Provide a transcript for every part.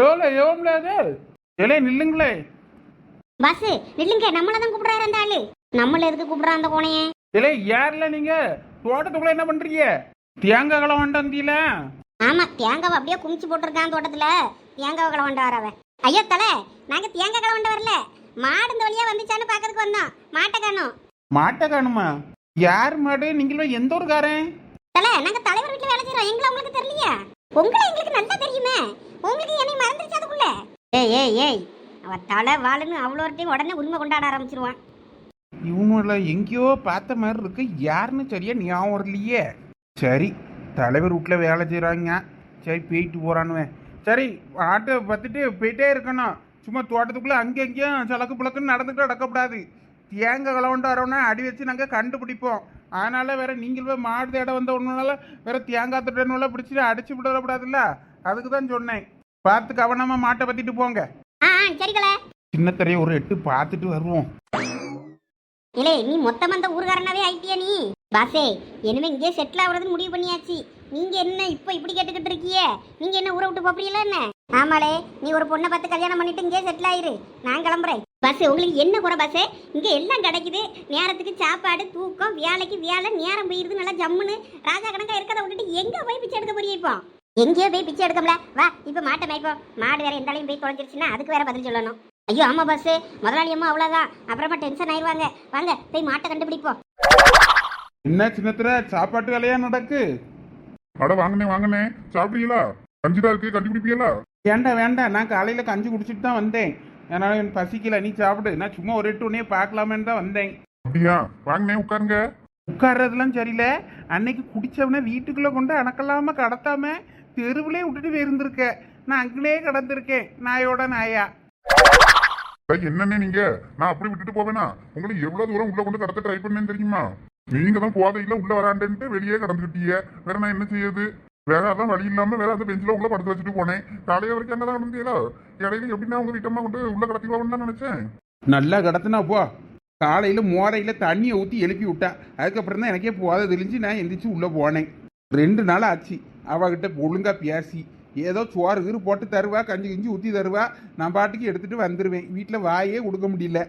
எவ்வளோ எவ்வளோ அது? எலே நில்லுங்களே. பஸ் நில்லுங்க. நம்மள தான் கூப்பிடுறாரு அந்த ஆளு. நம்மள எதுக்கு கூப்பிடுறா அந்த கோணையே? எலே யாரில் நீங்க? தோட்டத்துக்குள்ள என்ன பண்றீங்க? தேங்காய் களம் வந்தீங்களா ஆமா தேங்காவை அப்படியே குமிச்சு போட்டிருக்கான் தோட்டத்துல. தேங்காவை களவண்ட வரவ ஐயோ தலை நாங்க தேங்காய் களவண்ட வரல. மாடு இந்த வழியா வந்துச்சான்னு பாக்கிறதுக்கு வந்தோம். மாட்டை காணோம். மாட்டை காணுமா? யார் மாடு? நீங்களும் எந்த ஊருக்காரன்? தலை நாங்க தலைவர் வீட்டுல வேலை செய்யறோம் எங்களை உங்களுக்கு தெரியலையா? உங்களை எங்களுக்கு நல்லா தெரியுமே. உங்களுக்கு என்னை மறந்துருச்சு அதுக்குள்ள. ஏய் ஏய் ஏய் அவ தலை வாளுன்னு அவ்வளோ ஒரு உடனே உண்மை கொண்டாட ஆரம்பிச்சிருவான். இவங்கள எங்கேயோ பார்த்த மாதிரி இருக்கு. யாருன்னு சரியா ஞாபகம் வரலையே. சரி தலைவர் வீட்டில் வேலை செய்கிறாங்க சரி போயிட்டு போகிறானுவேன் சரி ஆட்டை பார்த்துட்டு போயிட்டே இருக்கணும். சும்மா தோட்டத்துக்குள்ளே அங்கே எங்கேயும் சலக்கு புழக்குன்னு நடந்துக்கிட்டு நடக்கக்கூடாது தேங்காய் களவண்டு வரோன்னா அடி வச்சு நாங்கள் கண்டுபிடிப்போம். அதனால் வேற நீங்கள் போய் மாடு தேட வந்த ஒன்றுனால வேற தேங்காய் தட்டணும்லாம் பிடிச்சிட்டு அடிச்சு விடக்கூடாதுல்ல? அதுக்கு தான் சொன்னேன். பார்த்து கவனமாக மாட்டை பற்றிட்டு போங்க. சின்னத்தரையை ஒரு எட்டு பார்த்துட்டு வருவோம். இல்லே நீ மொத்தமா அந்த ஊர்காரனாவே ஆயிட்டியா நீ? பாசே இனிமே இங்கே செட்டில் ஆகுறதுன்னு முடிவு பண்ணியாச்சு. நீங்க என்ன இப்போ இப்படி கேட்டுக்கிட்டு இருக்கியே நீங்க என்ன ஊரை விட்டு போப்பீங்களா என்ன? ஆமாளே நீ ஒரு பொண்ணை பார்த்து கல்யாணம் பண்ணிட்டு இங்கே செட்டில் ஆயிரு. நான் கிளம்புறேன். பஸ் உங்களுக்கு என்ன குறை பஸ்ஸே இங்க எல்லாம் கிடைக்குது. நேரத்துக்கு சாப்பாடு தூக்கம் வேலைக்கு வேலை நேரம் போயிருது நல்லா ஜம்முன்னு ராஜா கணக்கா இருக்கதை விட்டுட்டு எங்க போய் பிச்சை எடுக்க போறிய இப்போ? எங்கேயோ போய் பிச்சை எடுக்கல வா இப்போ மாட்டை மேய்ப்போம் மாடு வேற எந்தாலையும் போய் தொலைஞ்சிருச்சுன்னா அதுக்கு வேற பதில் சொல்லணும். ஐயோ ஆமா பஸ் முதலாளி அம்மா அவ்வளவுதான். அப்புறமா டென்ஷன் ஆயிருவாங்க வாங்க போய் மாட்டை கண்டுபிடிப்போம். என்ன சின்னத்திர? சாப்பாட்டு வேலையா நடக்கு? அட வாங்கனே வாங்கனே சாப்பிட்டீங்களா? கஞ்சி தான் இருக்கு. கண்டுபிடிப்பீங்களா? வேண்டாம் வேண்டாம். நான் காலையில் கஞ்சி குடிச்சிட்டு தான் வந்தேன். அதனால எனக்கு பசிக்கல நீ சாப்பிடு. நான் சும்மா ஒரு எட்டு உடனே பார்க்கலாமேன்னு தான் வந்தேன். அப்படியா? வாங்கனே உட்காருங்க. உட்கார்றதுலாம் சரியில்லை. அன்னைக்கு குடிச்சவன வீட்டுக்குள்ளே கொண்டு அணக்கலாம கடத்தாம தெருவிலே விட்டுட்டு இருந்திருக்க நான் அங்கனே கடந்திருக்கேன் நாயோட நாயா. என்னண்ணே நீங்க? நான் அப்படி விட்டுட்டு போவேனா? உங்களை எவ்வளவு தூரம் உள்ள கொண்டு கடத்த ட்ரை பண்ணேன்னு தெரியுமா? நீங்க தான் போதையில உள்ள வராண்டேன்ட்டு வெளியே கடந்துக்கிட்டீங்க வேற நான் என்ன செய்யுது வேற அதான் வழி இல்லாம வேற அந்த பெஞ்சில உள்ள படுத்து வச்சுட்டு போனேன். காலையில வரைக்கும் என்னதான் நடந்தீங்களா இடையில எப்படின்னா உங்க வீட்டம்மா கொண்டு உள்ள கடத்திக்கலாம்னு தான் நினைச்சேன். நல்லா கடத்தினா போ. காலையில் மோரையில் தண்ணியை ஊற்றி எழுப்பி விட்டா. அதுக்கப்புறம் தான் எனக்கே போதை தெளிஞ்சு நான் எந்திரிச்சு உள்ளே போனேன். ரெண்டு நாள் ஆச்சு. அவகிட்ட ஒழுங்கா பேசி ஏதோ சோறு கீறு போட்டு தருவா கஞ்சி கிஞ்சி ஊற்றி தருவா நான் பாட்டுக்கு எடுத்துகிட்டு வந்துடுவேன் வீட்டில் வாயே கொடுக்க முடியல.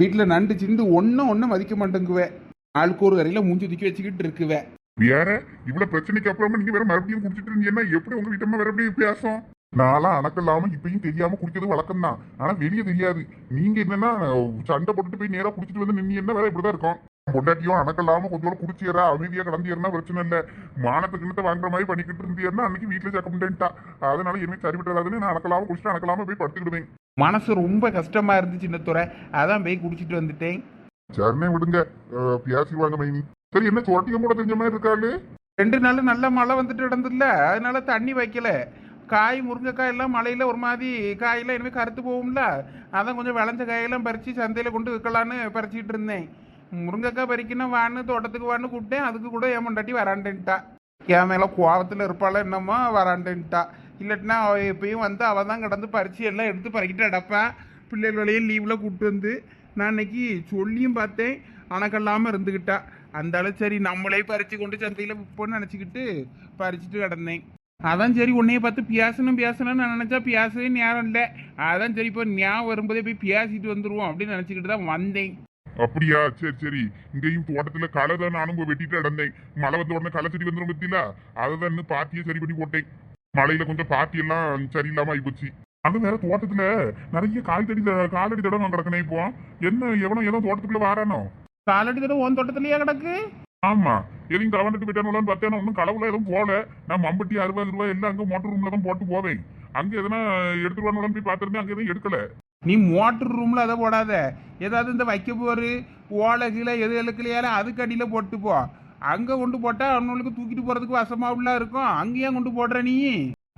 வீட்டில் நண்டு சிந்து ஒன்றும் ஒன்றும் மதிக்க மாட்டேங்குவேன். ஆளுக்கு ஒரு கரையில் மூஞ்சி தூக்கி வச்சுக்கிட்டு இருக்குவேன். வேற? இவ்வளவு பிரச்சனைக்கு அப்புறமா நீங்க வேற மறுபடியும் குடிச்சிட்டு இருந்தீங்கன்னா எப்படி உங்க வீட்டம்மா வேற எப்படி பேசும்? நான்லாம் அணக்கல்லாம இப்பயும் தெரியாம குடிக்கிறது வழக்கம் தான். ஆனா வெளியே தெரியாது. நீங்க என்னன்னா சண்டை போட்டுட்டு போய் நேரா குடிச்சிட்டு வந்து நின்னீங்கன்னா வேற இப்படிதான் இருக்கும். பொண்டாட்டியும் அணக்கல்லாம கொஞ்சம் குடிச்சிடறா அமைதியா கடந்தியறனா பிரச்சனை இல்ல. மானத்துக்கு கிணத்தை வாங்குற மாதிரி பண்ணிக்கிட்டு இருந்தீங்கன்னா அன்னைக்கு வீட்டுல சேர்க்க முடியன்ட்டா அதனால இனிமே சரி விட்டுறாதுன்னு நான் அணக்கலாம குடிச்சிட்டு அணக்கலாம போய் படுத்துக்கிடுவேன். மனசு ரொம்ப கஷ்டமாக இருந்துச்சு சின்னத்துறை அதான் போய் குடிச்சிட்டு வந்துட்டேன். சரினே விடுங்க. அஹ், பேசிடுவாங்க மைனி. சரி என்ன சொட்டியம் கூட தெரிஞ்ச மாதிரி இருக்காளு? ரெண்டு நாள் நல்ல மழை வந்துட்டு கிடந்ததுல அதனால தண்ணி வைக்கல. காய் முருங்கைக்காய் எல்லாம் மழையில ஒரு மாதிரி காயெல்லாம் இனிமேல் கருத்து போகும்ல. அதான் கொஞ்சம் விளைஞ்ச காயெல்லாம் பறித்து சந்தையில் கொண்டு விற்கலான்னு பறிச்சிட்டு இருந்தேன். முருங்கைக்காய் பறிக்கணும் வான்னு தோட்டத்துக்கு வான்னு கூப்பிட்டேன். அதுக்கு கூட ஏன் மண்டாட்டி வராண்டேன்ட்டா என் மேலே கோவத்தில் இருப்பாள் என்னமோ வராண்டேன்ட்டா இல்லாட்டினா அவள் எப்பயும் வந்து அவள் தான் கிடந்து பறித்து எல்லாம் எடுத்து பறிக்கிட்டு அடப்பா பிள்ளைகளையும் லீவில் கூப்பிட்டு வந்து நான் இன்னைக்கு சொல்லியும் பார்த்தேன். அணக்கல்லாமல் இருந்துக்கிட்டா அந்த அளவு சரி நம்மளே பறிச்சு கொண்டு சந்தையில் விற்போன்னு நினச்சிக்கிட்டு பறிச்சுட்டு கிடந்தேன். அதான் சரி உன்னைய பார்த்து பேசணும் பேசணும்னு நான் நினச்சா பேசவே நேரம் இல்லை. அதான் சரி இப்போ ஞாபகம் வரும்போதே போய் பேசிட்டு வந்துடுவோம் அப்படின்னு நினச்சிக்கிட்டு தான் வந்தேன். அப்படியா? சரி சரி. இங்கேயும் தோட்டத்துல களை தான் நானும் போய் வெட்டிட்டு இடந்தேன் மழை வந்த உடனே களை செடி வந்துடும் பத்தியில அதை தான் இன்னும் பாத்தியை சரி பண்ணி போட்டேன். மழையில கொஞ்சம் பாத்தி எல்லாம் சரியில்லாம ஆயிப்போச்சு. அது வேற தோட்டத்துல நிறைய காய்கறி த- காலடி தடம் கிடக்கணும் இப்போ. என்ன எவனோ ஏதோ தோட்டத்துக்குள்ள வாரானோ? காலடி தடவை உன் தோட்டத்திலேயே கிடக்கு. ஆமா எதையும் கவர்ந்துட்டு போயிட்டானு பார்த்தேன் ஒன்றும் களவுல எதுவும் போல நான் மம்பட்டி அறுபது ரூபாய் எல்லாம் அங்க மோட்டர் ரூம்ல தான் போட்டு போவேன். அங்க எதனா வரணும் போய் பார்த்திருந்தேன் அங்க எதுவும் எடுக்கல. நீ மோட்டர் ரூமில் அதை போடாத. ஏதாவது இந்த வைக்க போரு ஓலை கீழே எது எழுக்கலையால அதுக்கு அடியில் போட்டு போ. அங்கே கொண்டு போட்டால் அவனுக்கு தூக்கிட்டு போகிறதுக்கு வசமாவுலாம் இருக்கும். அங்கேயே கொண்டு போடுற நீ?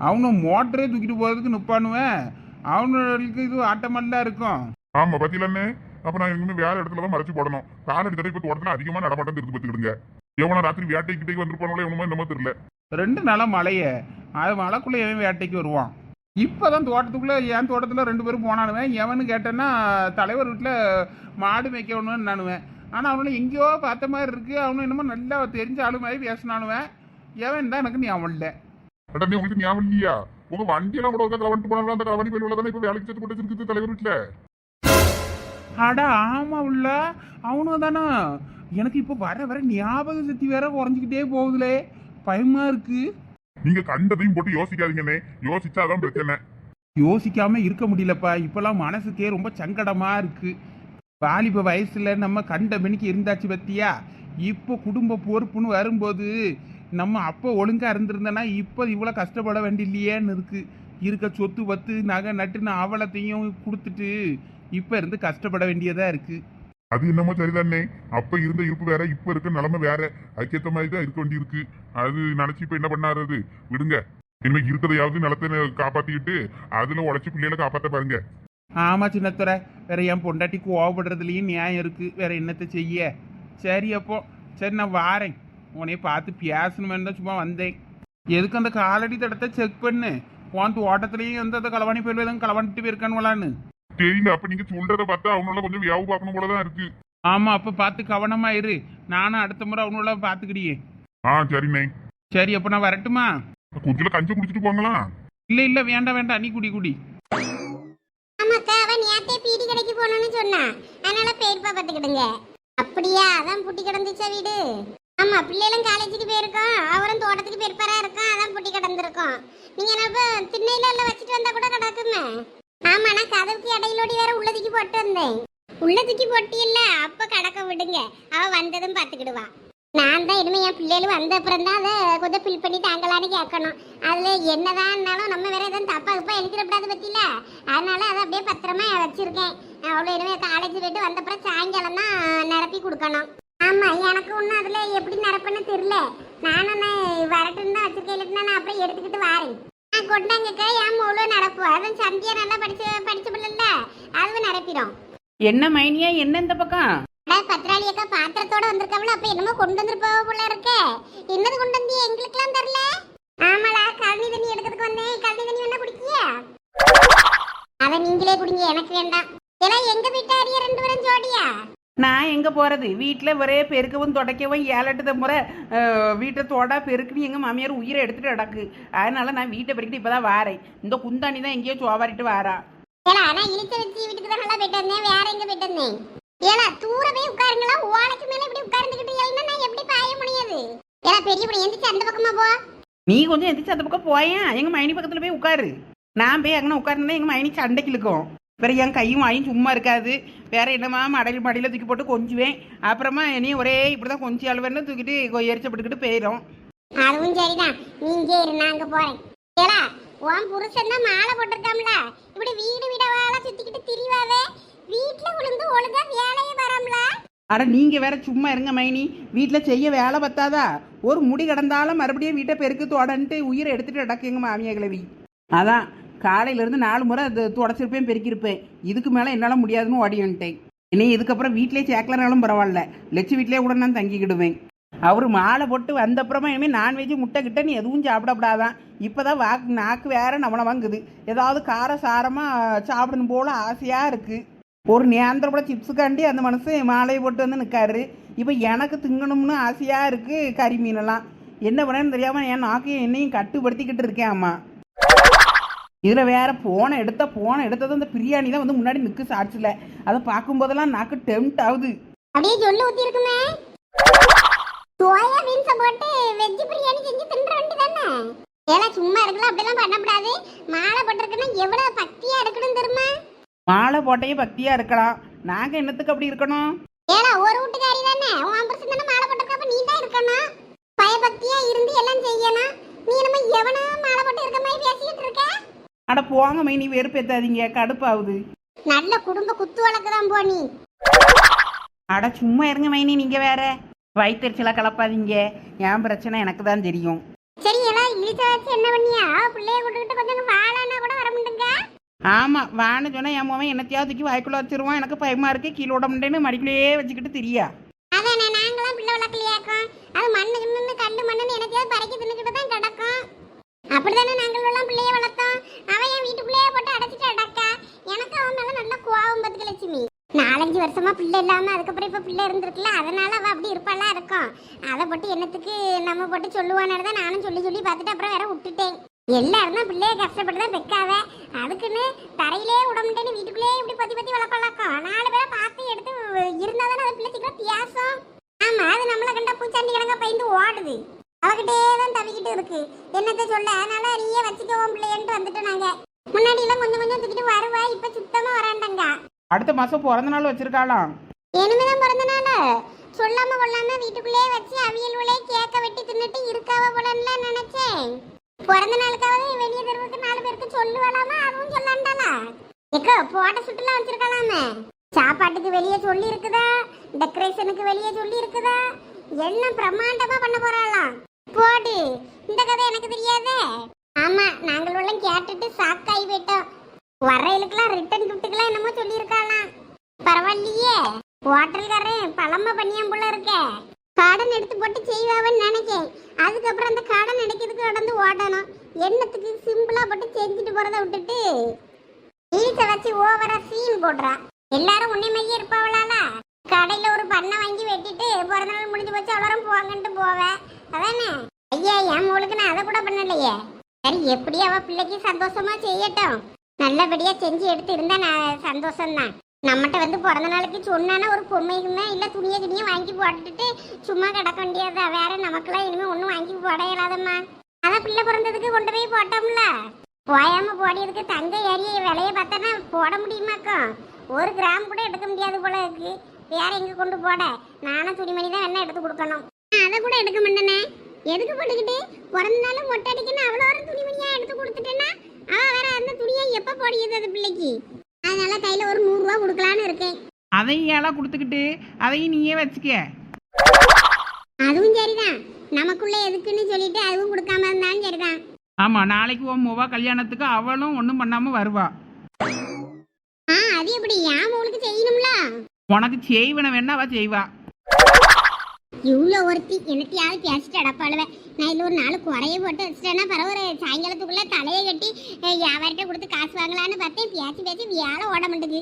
அவனும் மோட்டரே தூக்கிட்டு போகிறதுக்கு நிற்பானுவேன் அவனுக்கு இது ஆட்டமெல்லாம் இருக்கும். ஆமா பத்தியிலன்னு அப்ப நான் இனிமே வேற இடத்துல தான் மறைச்சு போடணும். காலடி தடவை இப்ப தோட்டத்துல அதிகமா நடமாட்டம் இருந்து பத்துக்கிடுங்க எவனா ராத்திரி வேட்டைக்கிட்டே வந்திருப்பானோ எவனுமோ என்னமோ தெரியல. ரெண்டு நாளாக மழைய. அது மழைக்குள்ளே எவன் வேட்டைக்கு வருவான்? இப்போதான் தோட்டத்துக்குள்ளே என் தோட்டத்தில் ரெண்டு பேரும் போனானுவேன். எவனு கேட்டேன்னா தலைவர் வீட்டில் மாடு மேய்க்கணும்னு நானுவேன் ஆனால் அவனை எங்கேயோ பார்த்த மாதிரி இருக்கு. அவனு என்னமோ நல்லா தெரிஞ்ச ஆளு மாதிரி பேசினானுவேன். எவன் தான் எனக்கு ஞாபகம் இல்லை. உடனே உங்களுக்கு ஞாபகம் இல்லையா? உங்க வண்டி எல்லாம் கூட கலவன்ட்டு போனாலும் அந்த கலவணி பயில தானே இப்ப வேலைக்கு சேர்த்து போட்டு இருக்குது தலைவர் வீட்டுல அட ஆமா உள்ள. அவனும் தானே எனக்கு இப்போ வர வர ஞாபக சக்தி வேற குறைஞ்சிக்கிட்டே போகுதுலே. பயமா இருக்கு. நீங்க கண்டதையும் போட்டு யோசிக்காதீங்கண்ணே. யோசிச்சாதான் பிரச்சனை. யோசிக்காம இருக்க முடியலப்பா. இப்பெல்லாம் மனசுக்கே ரொம்ப சங்கடமா இருக்கு. வாலிப வயசுல நம்ம கண்ட மணிக்கு இருந்தாச்சு பத்தியா? இப்போ குடும்ப பொறுப்புன்னு வரும்போது நம்ம அப்போ ஒழுங்கா இருந்திருந்தனா இப்போ இவ்வளோ கஷ்டப்பட வேண்டியில்லையேன்னு இருக்கு. இருக்க சொத்து பத்து நகை நட்டுன்னு அவலத்தையும் கொடுத்துட்டு இப்போ இருந்து கஷ்டப்பட வேண்டியதா இருக்கு. அது என்னமோ சரிதானே. அப்ப இருந்த இருப்பு வேற இப்ப இருக்க நிலைமை வேற. அதுக்கேத்த மாதிரி தான் இருக்க வேண்டி இருக்கு அது நினைச்சு இப்ப என்ன பண்ணாரு விடுங்க. இனிமே இருக்கிறதையாவது நிலத்தை காப்பாத்திக்கிட்டு அதுல உழைச்சி பிள்ளைகளை காப்பாத்த பாருங்க. ஆமா சின்னத்துறை. வேற என் பொண்டாட்டி கோவப்படுறதுலயும் நியாயம் இருக்கு. வேற என்னத்தை செய்ய? சரி அப்போ. சரி நான் வாரேன். உன்னைய பார்த்து பேசணுமேனு தான் சும்மா வந்தேன். எதுக்கு அந்த காலடி தடத்தை செக் பண்ணு? உன் ஓட்டத்துலயும் வந்து அந்த களவாணி போய் தான் களவாணிட்டு போயிருக்கானுவலான்னு தெரியல அப்ப நீங்க சொல்றத பார்த்தா அவனால கொஞ்சம் வியாவு பார்க்கணும் போலதான் இருக்கு. ஆமா அப்ப பார்த்து கவனமா இரு நானும் அடுத்த முறை அவனோட பார்த்துக்கிடியே. ஆ சரிண்ணே. சரி அப்ப நான் வரட்டுமா? கொஞ்சம் கஞ்சி குடிச்சிட்டு போங்களா இல்ல இல்ல வேண்டாம் வேண்டாம். நீ குடி குடி. ஆமாக்கா அவன் நேத்தே பீடி கடைக்கு போகணும்னு சொன்னா. அதனால பேர்ப்பா பார்த்துக்கிடுங்க. அப்படியா? அதான் புட்டி கிடந்துச்சா வீடு? ஆமா பிள்ளைகளும் காலேஜுக்கு போயிருக்கோம். அவரும் தோட்டத்துக்கு போயிருப்பாரா இருக்கோம். அதான் புட்டி கிடந்திருக்கோம். நீங்க என்ன இப்ப திண்ணையில எல்லாம் வச்சுட்டு வந்தா கூட கிடக்குமே? ஆமா நான் கதவுக்கு இடையிலோடி வேற உள்ளதுக்கு போட்டு வந்தேன். உள்ளதுக்கு போட்டியில்ல அப்ப கடக்க விடுங்க. அவ வந்ததும் பாத்துக்கிடுவா நான் தான் இனிமே என் பிள்ளைகளும் வந்த அப்புறம் தான் அதை கொஞ்சம் ஃபில் பண்ணி தாங்களான்னு கேட்கணும். அதுல என்னதான் இருந்தாலும் நம்ம வேற எதுவும் தப்பா தப்பா எழுதிடக்கூடாது பத்தியில. அதனால அதை அப்படியே பத்திரமா வச்சிருக்கேன். அவ்வளோ இனிமே காலேஜ் போயிட்டு வந்தப்புறம் சாயங்காலம் தான் நிரப்பி கொடுக்கணும். ஆமா எனக்கு ஒன்றும் அதுல எப்படி நிரப்புன்னு தெரியல. நானும் வரட்டுன்னு தான் வச்சிருக்கேன். இல்லைன்னா நான் அப்புறம் எடுத்துக்கிட்டு வாரேன். கொண்டாங்கக்கா என் முழு நிரப்பு அதுவும் சந்தியா நல்லா படிச்ச படிச்ச பிள்ளைல அதுவும் நிரப்பிடும். என்ன மைனியா என்ன இந்த பக்கம்? அக்கா பாத்திரத்தோட வந்திருக்காவள அப்ப என்னமோ கொண்டு வந்திருப்பாவ போல இருக்கே. என்னது கொண்டு வந்திய? எங்களுக்குலாம் தெரியல. ஆமாடா கழனி தண்ணி எடுக்கிறதுக்கு வந்தேன். கழனி தண்ணி வேணா குடிக்கியா? அத நீங்களே குடிங்க எனக்கு வேண்டாம் எல்லாம் எங்க வீட்டு அரிய ரெண்டு பேரும் ஜோடியா நான் எங்க போறது? வீட்டில் ஒரே பெருக்கவும் துடைக்கவும் ஏழட்டு முறை வீட்டை தொட பெருக்குன்னு எங்க மாமியார் உயிரை எடுத்துட்டு நடக்கு. அதனால நான் வீட்டை பெருக்கிட்டு இப்பதான் வாரேன். இந்த குந்தாணி தான் எங்கேயோ சோவாரிட்டு வாரா. ஏலா நான் இழுத்து வச்சு வீட்டுக்கு தான் நல்லா போயிட்டு வந்தேன். வேற எங்க போயிட்டு வந்தேன்? ஏலா தூர போய் உட்காருங்களா? ஓலைக்கு மேல இப்படி உட்கார்ந்துகிட்டு ஏன்னா நான் எப்படி பாய முடியாது? ஏலா பெரிய படி எந்திரிச்சு அந்த பக்கமா போ. நீ கொஞ்சம் எந்திரிச்சு அந்த பக்கம் போயேன். எங்க மைனி பக்கத்துல போய் உட்காரு. நான் போய் அங்கே உட்காருனா எங்க மைனி சண்டைக்கு இழுக்கும். வேற என் கையும் வாயும் சும்மா இருக்காது. வேற என்னமா மடையில் மடியில் தூக்கி போட்டு கொஞ்சுவேன். அப்புறமா என்னையும் ஒரே இப்படிதான் கொஞ்சம் அழுவேன்னு தூக்கிட்டு கொ- எரிச்சப்பட்டுக்கிட்டு போயிடும் அதுவும் சரிதான். நீங்க இரு நான் அங்க போறேன். ஏலா உன் புருஷன் தான் மாலை போட்டிருக்காம்ல. இப்படி வீடு வீடவால சுத்திக்கிட்டு திரிவாவே. வீட்டுல விழுந்து ஒழுங்கா வேலையே வராம்ல. அட நீங்க வேற சும்மா இருங்க மைனி. வீட்டில் செய்ய வேலை பத்தாதா? ஒரு முடி கிடந்தாலும் மறுபடியும் வீட்டை பெருக்கு தொடன்ட்டு உயிரை எடுத்துட்டு நடக்கு எங்க மாமியா கிழவி. அதான் காலையிலேருந்து நாலு முறை அது தொடச்சிருப்பேன் பெருக்கியிருப்பேன். இதுக்கு மேலே என்னால் முடியாதுன்னு ஓடியன்ட்டேன் இனி இதுக்கப்புறம் வீட்டிலே சேர்க்கலனாலும் பரவாயில்ல. லட்சு வீட்டிலே கூட நான் தங்கிக்கிடுவேன். அவர் மாலை போட்டு வந்தப்புறமா இனிமேல் நான்வெஜ் முட்டை கிட்ட நீ எதுவும் சாப்பிடப்படாதான். இப்போதான் வாக்கு நாக்கு வேற நம்மளை வாங்குது. ஏதாவது கார சாரமாக சாப்பிடணும் போல ஆசையாக இருக்குது ஒரு நேந்திரம் கூட சிப்ஸுக்காண்டி அந்த மனுஷன் மாலையை போட்டு வந்து நிற்காரு இப்போ எனக்கு திங்கணும்னு ஆசையாக இருக்குது கறி மீனெல்லாம். என்ன பண்ணேன்னு தெரியாமல் என் நாக்கையும் என்னையும் கட்டுப்படுத்திக்கிட்டு இருக்கேன் அம்மா. இதில் வேற போனை எடுத்த போனை எடுத்தது அந்த பிரியாணி தான் வந்து முன்னாடி நிற்கு சாட்சியில் அதை பார்க்கும்போதெல்லாம் நாக்கு டெம்ட் ஆகுது. அப்படியே சொல்லு ஊத்தி இருக்குமே. சோயா பீன்ஸ போட்டு வெஜ் பிரியாணி செஞ்சு தின்ற வேண்டியதானே ஏலா சும்மா இருக்கலாம் அப்படிலாம் பண்ணக்கூடாது. மாலை போட்டிருக்குன்னா எவ்வளவு பக்தியா இருக்கணும் தெரியுமா? மாலை போட்டையே பக்தியாக இருக்கலாம். நாங்கள் என்னத்துக்கு அப்படி இருக்கணும்? ஏலா ஒரு வீட்டுக்காரி தானே. உன் புருஷன் தானே மாலை போட்டிருக்கப்ப நீ தான் இருக்கணும். பயபக்தியா இருந்து எல்லாம் செய்யணும். நீ நம்ம எவனோ மாலை போட்டு இருக்க மாதிரி பேசிக்கிட்டு இருக்க? அட போங்க மைனி வெறுப்பேத்தாதீங்க கடுப்பாகுது. நல்ல குடும்ப குத்து வழக்கு தான் போ நீ. அட சும்மா இருங்க மைனி நீங்கள் வேற. வயிற்றுச்சலாக கலப்பாதீங்க. என் பிரச்சனை எனக்கு தான் தெரியும். சரி எல்லாம் வச்சு என்ன பண்ணியா? பிள்ளைய கூட்டுக்கிட்டு கொஞ்சம் வாழானா கூட வர முடியுங்க ஆமாம் வான்னு சொன்னால் என் மோவன் என்னத்தையாவது தூக்கி வாய்க்குள்ள வச்சிருவான். எனக்கு பயமா இருக்கு. கீழே விட முடியேன்னு மடிக்குள்ளேயே வச்சுக்கிட்டு தெரியா. அதானே நாங்களாம் பிள்ளை வளர்க்கலையாக்கும். அது மண்ணு கல்லு மண்ணுன்னு எனக்கையாவது பறக்கி தின்னுக்கிட்டு தான் கிடக்கும். அப்படிதானே நாங்கள் எல்லாம் பிள்ளைய வளர்த்தோம்? அவன் என் வீட்டுக்குள்ளேயே போட்டு அடைச்சிட்டாக்கா எனக்கு அவன் மேல நல்ல கோவம் பத்துக்கு லட்சுமி. நாலஞ்சு வருஷமா பிள்ளை இல்லாம அதுக்கப்புறம் இப்ப பிள்ளை இருந்திருக்குல்ல அதனால அவ அப்படி இருப்பாளா இருக்கும். அதை போட்டு என்னத்துக்கு நம்ம போட்டு சொல்லுவானு தான் நானும் சொல்லி சொல்லி பார்த்துட்டு அப்புறம் வேற விட்டுட்டேன். எல்லாரும் தான் பிள்ளைய கஷ்டப்பட்டு தான் பெக்காவ அதுக்குன்னு தரையிலே விடமுட்டேன்னு வீட்டுக்குள்ளேயே இப்படி பத்தி பத்தி வளர்க்கலாம் நாலு பேரை பார்த்து எடுத்து இருந்தாதானே அது பிள்ளை சீக்கிரம் பியாசம் ஆமா அது நம்மளை கண்டா பூச்சாண்டி கிழங்க பயந்து ஓடுது. அவகிட்டே தவிக்கிட்டு இருக்கு. என்னத்த சொல்ல? அதனால நீயே வச்சுக்கோம் பிள்ளைன்ட்டு வந்துட்டு நாங்க. முன்னாடி எல்லாம் கொஞ்சம் கொஞ்சம் தூக்கிட்டு வருவா இப்ப சுத்தமா வராண்டாங்க. அடுத்த மாசம் பிறந்த நாள் வச்சிருக்காளாம். இனிமேதான் பிறந்த நாள். சொல்லாம கொள்ளாம வீட்டுக்குள்ளே வச்சு அவியல்களே கேக்க வெட்டி தின்னுட்டு இருக்காவ போலன்னு நினைச்சேன். பிறந்த நாளுக்காவது வெளியே தெருவுக்கு நாலு பேருக்கு சொல்லுவலாமா? அதுவும் சொல்லாண்டாளா? எக்கோ போட்ட சுட்டுலாம் வச்சிருக்கலாமே. சாப்பாட்டுக்கு வெளியே சொல்லி இருக்குதா டெக்கரேஷனுக்கு வெளியே சொல்லி இருக்குதா எல்லாம் பிரம்மாண்டமா பண்ண போறாளாம். போடு. இந்த கதை எனக்கு தெரியாதே. ஆமா நாங்கள் எல்லாம் கேட்டுட்டு சாக்காய் போயிட்டோம். வரையிலுக்கெல்லாம் ரிட்டர்ன் கிஃப்ட்டுக்கெல்லாம் என்னமோ சொல்லியிருக்காளாம். பரவாயில்லையே. ஹோட்டல்காரன் பழம பண்ணியான் போல இருக்க. கடன் எடுத்து போட்டு செய்வாவன்னு நினைக்கேன். அதுக்கப்புறம் அந்த கடன் அடைக்கிறதுக்கு கடந்து ஓடணும். என்னத்துக்கு சிம்பிளா போட்டு செஞ்சுட்டு போகிறத விட்டுட்டு வீட்டை வச்சு ஓவரா சீன் போடுறா. எல்லாரும் உன்னை மைய இருப்பாவளால கடையில ஒரு பண்ணை வாங்கி வெட்டிட்டு பிறந்தநாள் முடிஞ்சு போச்சு எல்லாரும் போங்கன்ட்டு போவேன். அதானே? ஐயா என் மோளுக்கு நான் அதை கூட பண்ணலையே. சரி எப்படி அவ பிள்ளைக்கு சந்தோஷமா செய்யட்டும். நல்லபடியா செஞ்சு எடுத்து இருந்தா நான் சந்தோஷம்தான். நம்மகிட்ட வந்து பிறந்த நாளுக்கு சொன்னானா ஒரு பொம்மைக்குமே இல்ல துணியை துணியை வாங்கி போட்டுட்டு சும்மா கிடக்க வேண்டியதா? வேற நமக்கெல்லாம் இனிமே ஒன்றும் வாங்கி போட இயலாதம்மா. அதான் பிள்ளை பிறந்ததுக்கு கொண்டு போய் போட்டோம்ல. போயாம போடியதுக்கு தங்க ஏறிய விலையை பார்த்தோன்னா போட முடியுமாக்கும் ஒரு கிராம் கூட எடுக்க முடியாது போல இருக்கு. வேற எங்க கொண்டு போட? நானும் துணிமணி தான் வேணா எடுத்து கொடுக்கணும். அதை கூட எடுக்க மாட்டேனே. எதுக்கு போட்டுக்கிட்டு? பிறந்த நாள் மொட்டை அடிக்கணும் அவ்வளோ ஒரு துணிமணியா எடுத்து கொடுத்துட்டேன்னா அவ வேற அந்த துணியை எப்ப போடியது அது பிள்ளைக்கு? அதனால கையில ஒரு நூறு ரூபா கொடுக்கலான்னு இருக்கேன். அதையும் ஏழா கொடுத்துக்கிட்டு அதையும் நீயே வச்சுக்க. அதுவும் சரிதான். நமக்குள்ள எதுக்குன்னு சொல்லிட்டு அதுவும் கொடுக்காம இருந்தாலும் சரிதான். ஆமா நாளைக்கு உன் முவா கல்யாணத்துக்கு அவளும் ஒன்றும் பண்ணாம வருவா. ஆ அது எப்படி? என் மகளுக்கு செய்யணும்ல? உனக்கு செய்வன வேணா அவ செய்வா. இவ்வளோ ஒருத்தி என்னத்தையாவது பேசிட்டு அடப்பாளுவேன் நான் இதில் ஒரு நாலு குறைய போட்டு வச்சுட்டேன்னா பரவாயில்ல. சாயங்காலத்துக்குள்ள தலையை கட்டி வியாபாரிட்ட கொடுத்து காசு வாங்கலான்னு பார்த்தேன். பேசி பேசி வேலை ஓட மாட்டேங்குது.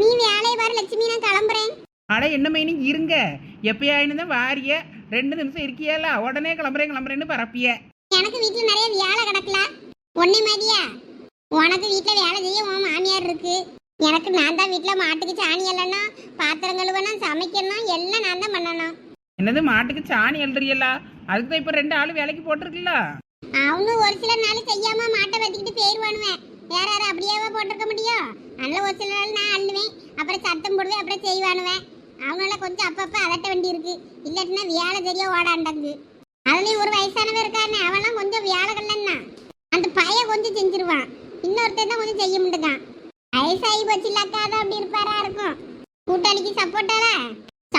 நீ வேலையை பாரு லட்சுமி நான் கிளம்புறேன். அட என்ன மைனி இருங்க. எப்பயாயின்னு தான் வாரிய. ரெண்டு நிமிஷம் இருக்கியால. உடனே கிளம்புறேன் கிளம்புறேன்னு பரப்பிய. எனக்கு வீட்டில் நிறைய வேலை கிடக்கல. ஒன்னே மாதிரியா? உனக்கு வீட்டில் வேலை செய்ய உன் மாமியார் இருக்கு. எனக்கு நான் தான் வீட்டில் மாட்டுக்கு சாணி இல்லைன்னா பாத்திரம் கழுவணும் சமைக்கணும் எல்லாம் நான் தான் பண்ணணும். என்னது மாட்டுக்கு சாணி எழுதுறியலா அதுக்கு தான் இப்போ ரெண்டு ஆள் வேலைக்கு போட்டிருக்குல்ல? அவனும் ஒரு சில நாள் செய்யாம மாட்டை வச்சுக்கிட்டு பேருவானுவேன் வேற யாரும் அப்படியாவா போட்டிருக்க முடியும்? அதனால ஒரு சில நாள் நான் அள்ளுவேன். அப்புறம் சத்தம் போடுவேன் அப்புறம் செய்வானுவேன் அவனால கொஞ்சம் அப்பப்ப அதட்ட வேண்டி இருக்கு. இல்லாட்டினா வியாழ சரியா ஓடாண்டது அதுலயும் ஒரு வயசானவன் இருக்கானே அவன்லாம் கொஞ்சம் வேலைகள்லாம் அந்த பையன் கொஞ்சம் செஞ்சிருவான். இன்னொருத்தன் தான் கொஞ்சம் செய்ய முடியுதான் வயசாகி போச்சு இல்லாக்காத அப்படி இருப்பாரா இருக்கும். கூட்டாளிக்கு சப்போட்டால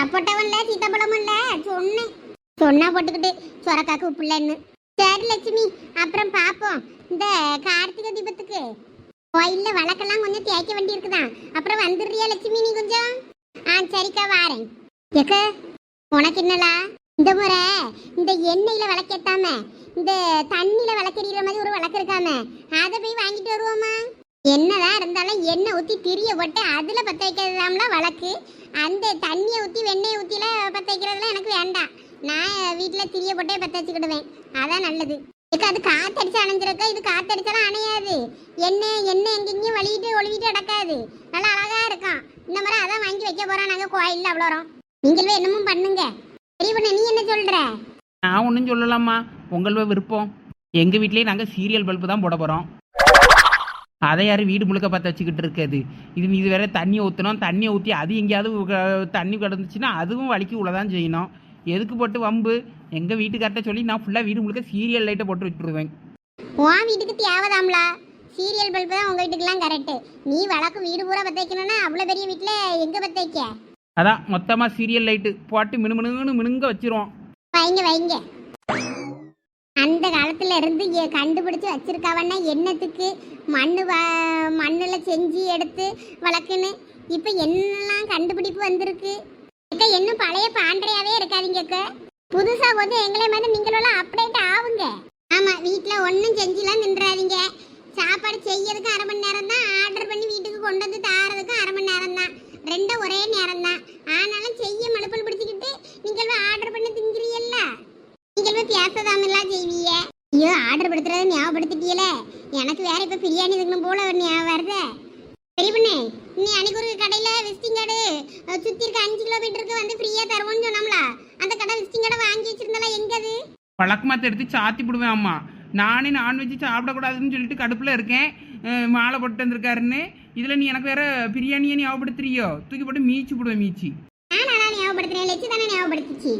சப்போட்டாவும் இல்ல சீத்தாப்பழமும் இல்ல சொன்னேன் சொன்னா போட்டுக்கிட்டு சொரக்காக்கு உப்பு இல்லைன்னு சரி லட்சுமி அப்புறம் பாப்போம். இந்த கார்த்திகை தீபத்துக்கு. கோயில்ல வழக்கெல்லாம் கொஞ்சம் தேய்க்க வேண்டி இருக்குதான் அப்புறம் வந்துடுறியா லட்சுமி நீ கொஞ்சம்? ஆ சரிக்கா வாரேன். எக்க உனக்கு என்னலா? இந்த முறை இந்த எண்ணெயில விளக்கேத்தாம இந்த தண்ணியில விளக்கெறிகிற மாதிரி ஒரு விளக்கு இருக்காம அதை போய் வாங்கிட்டு வருவோமா? என்னதான் இருந்தாலும் எண்ணெய் ஊற்றி திரிய போட்டு அதில் பற்ற வைக்கிறதாம்லாம் வழக்கு. அந்த தண்ணியை ஊற்றி வெண்ணெயை ஊத்தில பற்ற வைக்கிறதுலாம் எனக்கு வேண்டாம். நான் வீட்டில் திரிய போட்டே பற்ற வச்சுக்கிடுவேன். அதான் நல்லது. இதுக்கு அது காத்தடிச்சு அணைஞ்சிருக்க? இது காத்தடிச்சாலும் அணையாது. எண்ணெய் எண்ணெய் எங்கெங்கேயும் வலிக்கிட்டு ஒழுவிட்டு அடக்காது நல்லா அழகாக இருக்கும். இந்த மாதிரி அதான் வாங்கி வைக்க போகிறோம் நாங்கள் கோயிலில் அவ்வளோ வரோம் நீங்களும் என்னமும் பண்ணுங்க. பெரிய பொண்ணு நீ என்ன சொல்கிற நான் ஒன்றும் சொல்லலாமா உங்களோட விருப்பம். எங்கள் வீட்லேயே நாங்கள் சீரியல் பல்பு தான் போட போகிறோம் அதை யார் வீடு முழுக்க பார்த்து வச்சுக்கிட்டு இருக்காது. இது இது வேற தண்ணியை ஊற்றணும் தண்ணியை ஊற்றி அது எங்கேயாவது தண்ணி கிடந்துச்சுன்னா அதுவும் வலிக்கு உள்ளதான் செய்யணும். எதுக்கு போட்டு வம்பு? எங்கள் வீட்டுக்கார்ட்ட சொல்லி நான் ஃபுல்லாக வீடு முழுக்க சீரியல் லைட்டை போட்டு விட்டுருவேன் உன் வீட்டுக்கு தேவைதாம்லா. சீரியல் பல்பு தான் உங்க வீட்டுக்குலாம் கரெக்டு நீ வழக்கு வீடு பூரா பற்ற வைக்கணும்னா அவ்வளோ பெரிய வீட்டில் எங்கே பற்ற வைக்க? அதான் மொத்தமாக சீரியல் லைட்டு போட்டு மினுமினுன்னு மினுங்க வச்சிருவோம். வைங்க வைங்க. மரத்துல இருந்து கண்டுபிடிச்சு வச்சிருக்காவன்னா என்னத்துக்கு? மண்ணு வ- மண்ணுல செஞ்சு எடுத்து வளர்க்குன்னு. இப்ப என்னெல்லாம் கண்டுபிடிப்பு வந்திருக்கு? அக்கா இன்னும் பழைய பாண்டறையாவே இருக்காதீங்க அக்கா. புதுசா வந்து எங்களை மாதிரி நீங்களும் அப்டேட் ஆகுங்க ஆமா வீட்டில் ஒன்றும் செஞ்சுலாம் நின்றாதீங்க. சாப்பாடு செய்யறதுக்கு அரை மணி நேரம் தான் ஆர்டர் பண்ணி வீட்டுக்கு கொண்டு வந்து தாரதுக்கும் அரை மணி நேரம் தான். ரெண்டும் ஒரே நேரம் தான். ஆனாலும் செய்ய மழுப்பல் பிடிச்சிக்கிட்டு நீங்கள் ஆர்டர் பண்ணி திங்கிறீல்ல நீங்கள் பேசதாமெல்லாம் செய்வீங்க. ஐயோ ஆர்டர் படுத்துறத ஞாபகப்படுத்திட்டீங்களே எனக்கு வேற இப்ப பிரியாணி இருக்கணும் போல ஞாபகம் வருதே. சரி பண்ணே நீ அன்னைக்கு ஒரு கடையில விசிட்டிங் கார்டு சுத்தி இருக்க அஞ்சு கிலோமீட்டருக்கு வந்து ஃப்ரீயா தருவோம்னு சொன்னோம்ல அந்த கடை விசிட்டிங் கார்டை வாங்கி வச்சிருந்தால எங்க அது? பழக்கமாத்த எடுத்து சாத்தி போடுவேன் அம்மா. நானே நான்வெஜ் சாப்பிடக்கூடாதுன்னு சொல்லிட்டு கடுப்பில் இருக்கேன். மாலை போட்டு வந்திருக்காருன்னு. இதில் நீ எனக்கு வேற பிரியாணியை ஞாபகப்படுத்துறியோ? தூக்கி போட்டு மீச்சு போடுவேன் மீச்சு. நான் ஞாபகப்படுத்துறேன் லட்சு தானே ஞாபகப்படுத்திச்சு?